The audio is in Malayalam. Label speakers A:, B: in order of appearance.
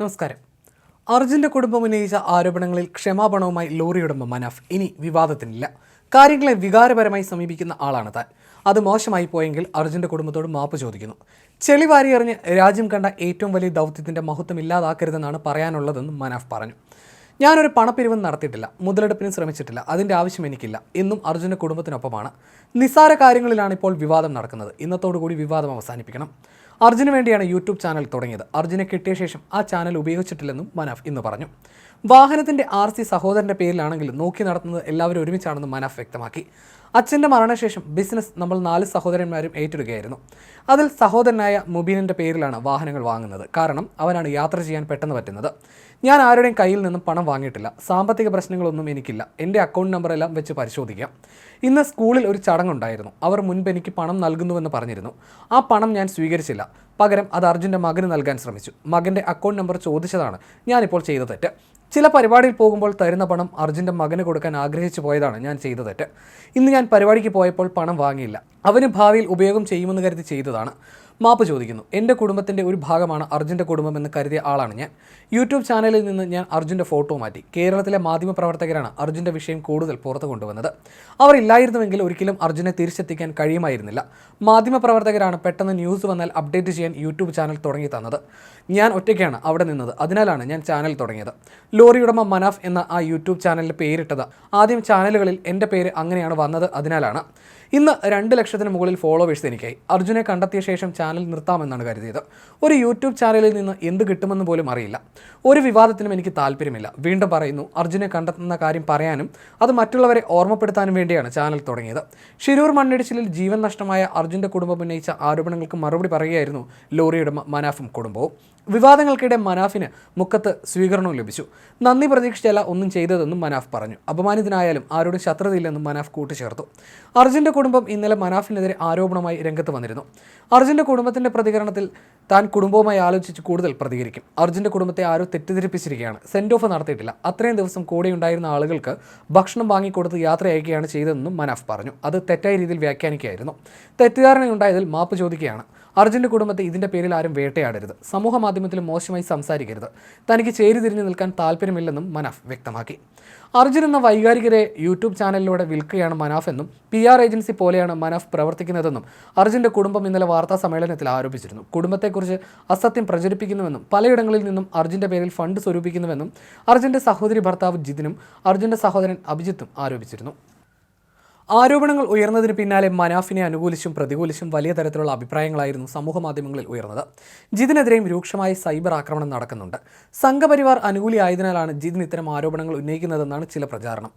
A: നമസ്കാരം. അർജുന്റെ കുടുംബം ഉന്നയിച്ച ആരോപണങ്ങളിൽ ക്ഷമാപണവുമായി ലോറി ഉടമ മനാഫ് ഇനി വിവാദത്തിനില്ല. കാര്യങ്ങളെ വികാരപരമായി സമീപിക്കുന്ന ആളാണ് താൻ. അത് മോശമായി പോയെങ്കിൽ അർജുന്റെ കുടുംബത്തോട് മാപ്പ് ചോദിക്കുന്നു. ചെളി വാരി എറിഞ്ഞ് രാജ്യം കണ്ട ഏറ്റവും വലിയ ദൗത്യത്തിന്റെ മഹത്വം ഇല്ലാതാക്കരുതെന്നാണ് പറയാനുള്ളതെന്നും മനാഫ് പറഞ്ഞു. ഞാനൊരു പണപ്പിരിവും നടത്തിയിട്ടില്ല. മുതലെടുപ്പിനും ശ്രമിച്ചിട്ടില്ല. അതിന്റെ ആവശ്യം എനിക്കില്ല. എന്നും അർജുന്റെ കുടുംബത്തിനൊപ്പമാണ്. നിസ്സാര കാര്യങ്ങളിലാണ് ഇപ്പോൾ വിവാദം നടക്കുന്നത്. ഇന്നത്തോടുകൂടി വിവാദം അവസാനിപ്പിക്കണം. അർജുന് വേണ്ടിയാണ് യൂട്യൂബ് ചാനൽ തുടങ്ങിയത്. അർജുനെ കിട്ടിയ ശേഷം ആ ചാനൽ ഉപയോഗിച്ചിട്ടില്ലെന്നും മനാഫ് ഇന്ന് പറഞ്ഞു. വാഹനത്തിന്റെ ആർ സി സഹോദരന്റെ പേരിലാണെങ്കിലും നോക്കി നടത്തുന്നത് എല്ലാവരും ഒരുമിച്ചാണെന്നും മനാഫ് വ്യക്തമാക്കി. അച്ഛന്റെ മരണശേഷം ബിസിനസ് നമ്മൾ നാല് സഹോദരന്മാരും ഏറ്റെടുക്കുകയായിരുന്നു. അതിൽ സഹോദരനായ മുബീനിന്റെ പേരിലാണ് വാഹനങ്ങൾ വാങ്ങുന്നത്. കാരണം അവനാണ് യാത്ര ചെയ്യാൻ പെട്ടെന്ന് പറ്റുന്നത്. ഞാൻ ആരുടെയും കയ്യിൽ നിന്നും പണം വാങ്ങിയിട്ടില്ല. സാമ്പത്തിക പ്രശ്നങ്ങളൊന്നും എനിക്കില്ല. എന്റെ അക്കൗണ്ട് നമ്പർ എല്ലാം വെച്ച് പരിശോധിക്കാം. ഇന്ന് സ്കൂളിൽ ഒരു ചടങ്ങുണ്ടായിരുന്നു. അവർ മുൻപ് എനിക്ക് പണം നൽകുന്നുവെന്ന് പറഞ്ഞിരുന്നു. ആ പണം ഞാൻ സ്വീകരിച്ചില്ല. പകരം അത് അർജുന്റെ മകന് നൽകാൻ ശ്രമിച്ചു. മകന്റെ അക്കൗണ്ട് നമ്പർ ചോദിച്ചതാണ്. ഞാനിപ്പോൾ ചെയ്ത തെറ്റ്. ചില പരിപാടിയിൽ പോകുമ്പോൾ തരുന്ന പണം അർജുന്റെ മകന് കൊടുക്കാൻ ആഗ്രഹിച്ചു പോയതാണ് ഞാൻ ചെയ്ത തെറ്റ്. ഇന്ന് ഞാൻ പരിപാടിക്ക് പോയപ്പോൾ പണം വാങ്ങിയില്ല. അവന് ഭാവിയിൽ ഉപയോഗം ചെയ്യുമെന്ന് കരുതി ചെയ്തതാണ്. മാപ്പ് ചോദിക്കുന്നു. എന്റെ കുടുംബത്തിന്റെ ഒരു ഭാഗമാണ് അർജുന്റെ കുടുംബം എന്ന് കരുതിയ ആളാണ് ഞാൻ. യൂട്യൂബ് ചാനലിൽ നിന്ന് ഞാൻ അർജുന്റെ ഫോട്ടോ മാറ്റി. കേരളത്തിലെ മാധ്യമപ്രവർത്തകരാണ് അർജുന്റെ വിഷയം കൂടുതൽ പുറത്തു കൊണ്ടുവന്നത്. അവർ ഇല്ലായിരുന്നുവെങ്കിൽ ഒരിക്കലും അർജുനെ തിരിച്ചെത്തിക്കാൻ കഴിയുമായിരുന്നില്ല. മാധ്യമപ്രവർത്തകരാണ് പെട്ടെന്ന് ന്യൂസ് വന്നാൽ അപ്ഡേറ്റ് ചെയ്യാൻ യൂട്യൂബ് ചാനൽ തുടങ്ങി തന്നത്. ഞാൻ ഒറ്റയ്ക്കാണ് അവിടെ നിന്നത്. അതിനാലാണ് ഞാൻ ചാനൽ തുടങ്ങിയത്. ലോറിയുടമ മനാഫ് എന്ന ആ യൂട്യൂബ് ചാനലിൽ പേരിട്ടത് ആദ്യം ചാനലുകളിൽ എന്റെ പേര് അങ്ങനെയാണ് വന്നത്. അതിനാലാണ്. ഇന്ന് രണ്ട് ലക്ഷത്തിന് മുകളിൽ ഫോളോവേഴ്സ് എനിക്കായി. അർജുനെ കണ്ടെത്തിയ ശേഷം ചാനൽ നിർത്താമെന്നാണ് കരുതിയത്. ഒരു യൂട്യൂബ് ചാനലിൽ നിന്ന് എന്ത് കിട്ടുമെന്ന് പോലും അറിയില്ല. ഒരു വിവാദത്തിനും എനിക്ക് താല്പര്യമില്ല. വീണ്ടും പറയുന്നു അർജുനെ കണ്ടെത്തുന്ന കാര്യം പറയാനും അത് മറ്റുള്ളവരെ ഓർമ്മപ്പെടുത്താനും വേണ്ടിയാണ് ചാനൽ തുടങ്ങിയത്. ഷിരൂർ മണ്ണിടിച്ചിലിൽ ജീവൻ നഷ്ടമായ അർജുന്റെ കുടുംബം ഉന്നയിച്ച ആരോപണങ്ങൾക്ക് മറുപടി പറയുകയായിരുന്നു ലോറിയുടെ മനാഫും കുടുംബവും. വിവാദങ്ങൾക്കിടെ മനാഫിന് മുക്കത്ത് സ്വീകരണവും ലഭിച്ചു. നന്ദി പ്രതീക്ഷിച്ചല്ല ഒന്നും ചെയ്തതെന്നും മനാഫ് പറഞ്ഞു. അപമാനിതനായാലും ആരോടും ശത്രുതയില്ലെന്നും മനാഫ് കൂട്ടിച്ചേർത്തു. അർജുന്റെ കുടുംബം ഇന്നലെ മനാഫിനെതിരെ ആരോപണമായി രംഗത്ത് വന്നിരുന്നു. അർജുന്റെ കുടുംബത്തിന്റെ പ്രതികരണത്തിൽ താൻ കുടുംബവുമായി ആലോചിച്ച് കൂടുതൽ പ്രതികരിക്കും. അർജുന്റെ കുടുംബത്തെ ആരോ തെറ്റിദ്ധരിപ്പിച്ചിരിക്കുകയാണ്. സെൻഡ് ഓഫ് നടത്തിയിട്ടില്ല. അത്രയും ദിവസം കൂടെ ഉണ്ടായിരുന്ന ആളുകൾക്ക് ഭക്ഷണം വാങ്ങിക്കൊടുത്ത് യാത്ര അയക്കുകയാണ് ചെയ്തതെന്നും മനാഫ് പറഞ്ഞു. അത് തെറ്റായ രീതിയിൽ വ്യാഖ്യാനിക്കുകയായിരുന്നു. തെറ്റിദ്ധാരണയുണ്ടായതിൽ മാപ്പ് ചോദിക്കുകയാണ്. അർജുന്റെ കുടുംബത്തെ ഇതിന്റെ പേരിൽ ആരും വേട്ടയാടരുത്. സമൂഹ മാധ്യമത്തിൽ മോശമായി സംസാരിക്കരുത്. തനിക്ക് ചേരി തിരിഞ്ഞു നിൽക്കാൻ താല്പര്യമില്ലെന്നും മനാഫ് വ്യക്തമാക്കി. അർജുൻ എന്ന വൈകാരികരെ യൂട്യൂബ് ചാനലിലൂടെ വിൽക്കുകയാണ് മനാഫ് എന്നും പി ആർ ഏജൻസി പോലെയാണ് മനാഫ് പ്രവർത്തിക്കുന്നതെന്നും അർജുന്റെ കുടുംബം ഇന്നലെ വാർത്താ സമ്മേളനത്തിൽ ആരോപിച്ചിരുന്നു. കുടുംബത്തെക്കുറിച്ച് അസത്യം പ്രചരിപ്പിക്കുന്നുവെന്നും പലയിടങ്ങളിൽ നിന്നും അർജുന്റെ പേരിൽ ഫണ്ട് സ്വരൂപിക്കുന്നുവെന്നും അർജുന്റെ സഹോദരി ഭർത്താവ് ജിതിനും അർജുന്റെ സഹോദരൻ അഭിജിത്തും ആരോപിച്ചിരുന്നു. ആരോപണങ്ങൾ ഉയർന്നതിന് പിന്നാലെ മനാഫിനെ അനുകൂലിച്ചും പ്രതികൂലിച്ചും വലിയ തരത്തിലുള്ള അഭിപ്രായങ്ങളായിരുന്നു സമൂഹ മാധ്യമങ്ങളിൽ ഉയർന്നത്. ജിതിനെതിരെയും രൂക്ഷമായ സൈബർ ആക്രമണം നടക്കുന്നുണ്ട്. സംഘപരിവാർ അനുകൂലിയായതിനാലാണ് ജിതിൻ ഇത്തരം ആരോപണങ്ങൾ ഉന്നയിക്കുന്നതെന്നാണ് ചില പ്രചാരണം.